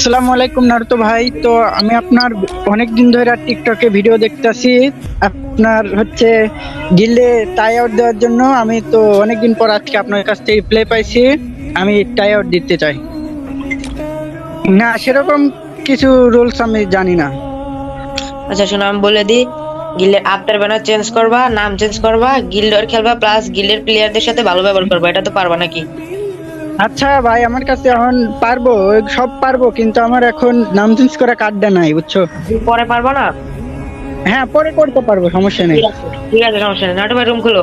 আসসালামু আলাইকুম নারুতো ভাই। তো আমি আপনার অনেক দিন ধরে টিকটকে ভিডিও দেখতাছি। আপনার হচ্ছে গিল্ডে টাই আউট দেওয়ার জন্য আমি তো অনেকদিন পর আজকে আপনার কাছ থেকে প্লে পাইছি। আমি টাই আউট দিতে চাই। না, সেরকম কিছু রুলস আমি জানি না। আচ্ছা শোনো, আমি বলে দিই। গিল্ডের আফটার ব্যানার চেঞ্জ করবা, নাম চেঞ্জ করবা, গিল্ডর খেলবা প্লাস গিল্ডের প্লেয়ারদের সাথে ভালো ব্যবহার করবা। এটা তো পারবা নাকি? আচ্ছা ভাই আমার কাছে এখন পারব সব পারব কিন্তু আমার এখন নাম চেঞ্জ করা কার্ডটা নাই বুঝছ? পরে পারব না? হ্যাঁ পরে করতে পারব সমস্যা নেই। ঠিক আছে সমস্যা নেই। নাটু ভাই রুম খুলো।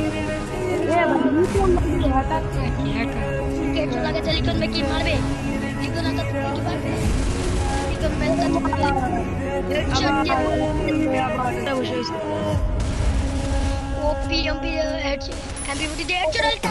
কোন কোন করতে পারে হেডশট লাগাতে লিখন ভাই কি মারবে লিখন হাতে কি পারবে লিখন ভাই হেডশট দিয়ে বসে ওপি এমপি হেডশট এমপি বুটি হেডশট